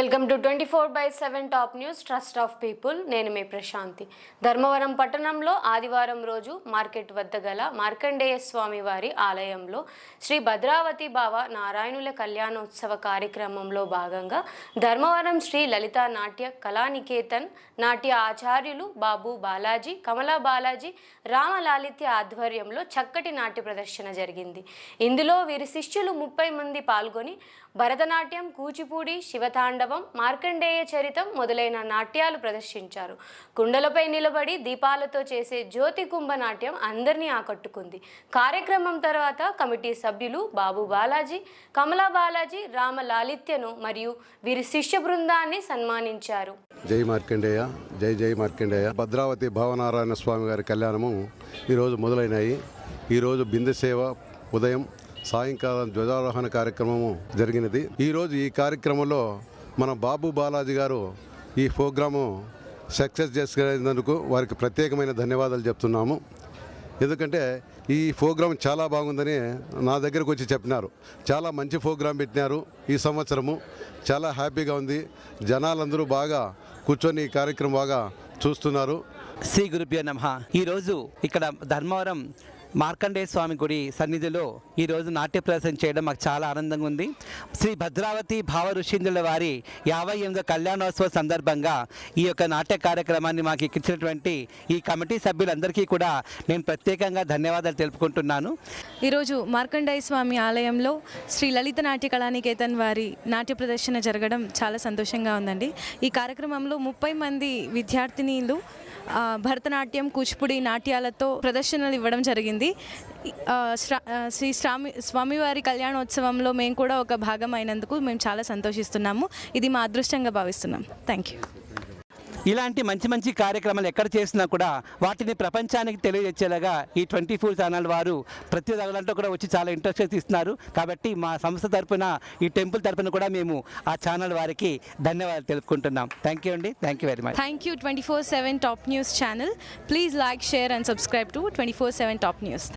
Welcome to twenty four by seven top news trust of people. నేను మీ ప్రశాంతి. ధర్మవరం పట్టణంలో ఆదివారం రోజు మార్కెట్ వద్ద గల మార్కండేయ స్వామి వారి ఆలయంలో శ్రీ భద్రావతి బావ నారాయణుల కళ్యాణోత్సవ కార్యక్రమంలో భాగంగా ధర్మవరం శ్రీ లలిత నాట్య కళానికేతన్ నాట్య ఆచార్యులు బాబు బాలాజీ కమలా బాలాజీ రామలాలిత్య ఆధ్వర్యంలో చక్కటి నాట్య ప్రదర్శన జరిగింది. ఇందులో వీరి శిష్యులు ముప్పై మంది పాల్గొని భరతనాట్యం కూచిపూడి శివతాండవం మార్కండేయ చరితం మొదలైన నాట్యాలు ప్రదర్శించారు. కుండలపై నిలబడి దీపాలతో చేసే జ్యోతి కుంభ నాట్యం అందరినీ ఆకట్టుకుంది. కార్యక్రమం తర్వాత కమిటీ సభ్యులు బాబు బాలాజీ కమలా బాలాజీ రామ లాలిత్యను మరియు వీరి శిష్య బృందాన్ని సన్మానించారు. జై మార్కండేయ జై జై మార్కండేయ. భద్రావతి భావనారాయణ స్వామి గారి కళ్యాణము ఈరోజు మొదలైనాయి. ఈరోజు బిందె సేవ ఉదయం సాయంకాలం ధ్వజారోహణ కార్యక్రమము జరిగినది. ఈరోజు ఈ కార్యక్రమంలో మన బాబు బాలాజీ గారు ఈ ప్రోగ్రాము సక్సెస్ చేసుకునేందుకు వారికి ప్రత్యేకమైన ధన్యవాదాలు చెప్తున్నాము. ఎందుకంటే ఈ ప్రోగ్రాం చాలా బాగుందని నా దగ్గరకు వచ్చి చెప్పినారు. చాలా మంచి ప్రోగ్రాం పెట్టినారు ఈ సంవత్సరము. చాలా హ్యాపీగా ఉంది. జనాలందరూ బాగా కూర్చొని ఈ కార్యక్రమం బాగా చూస్తున్నారు. శ్రీ గురుభ్యో నమ. ఈరోజు ఇక్కడ ధర్మవరం మార్కండేయ స్వామి గుడి సన్నిధిలో ఈరోజు నాట్య ప్రదర్శన చేయడం మాకు చాలా ఆనందంగా ఉంది. శ్రీ భద్రావతి భావ ఋషీంద్రుల వారి యాభై ఎనిమిదో కళ్యాణోత్సవ సందర్భంగా ఈ యొక్క నాట్య కార్యక్రమాన్ని మాకు ఎక్కించినటువంటి ఈ కమిటీ సభ్యులందరికీ కూడా నేను ప్రత్యేకంగా ధన్యవాదాలు తెలుపుకుంటున్నాను. ఈరోజు మార్కండేయ స్వామి ఆలయంలో శ్రీ లలిత నాట్య కళానికేతన్ వారి నాట్య ప్రదర్శన జరగడం చాలా సంతోషంగా ఉందండి. ఈ కార్యక్రమంలో ముప్పై మంది విద్యార్థినీలు భరతనాట్యం కూచిపూడి నాట్యాలతో ప్రదర్శనలు ఇవ్వడం జరిగింది. శ్రీ స్వామి స్వామివారి కళ్యాణోత్సవంలో మేము కూడా ఒక భాగం అయినందుకు మేము చాలా సంతోషిస్తున్నాము. ఇది మా అదృష్టంగా భావిస్తున్నాం. థ్యాంక్ యూ ఇలాంటి మంచి మంచి కార్యక్రమాలు ఎక్కడ చేసినా కూడా వాటిని ప్రపంచానికి తెలియజేసేలాగా ఈ ట్వంటీ ఫోర్ ఛానల్ వారు ప్రతి దాంట్లో కూడా వచ్చి చాలా ఇంట్రెస్ట్ ఇస్తున్నారు. కాబట్టి మా సంస్థ తరపున ఈ టెంపుల్ తరపున కూడా మేము ఆ ఛానల్ వారికి ధన్యవాదాలు తెలుపుకుంటున్నాం. థ్యాంక్ యూ అండి. Thank you very much. Thank you twenty four seven top news channel. Please like share and subscribe to twenty four seven top news.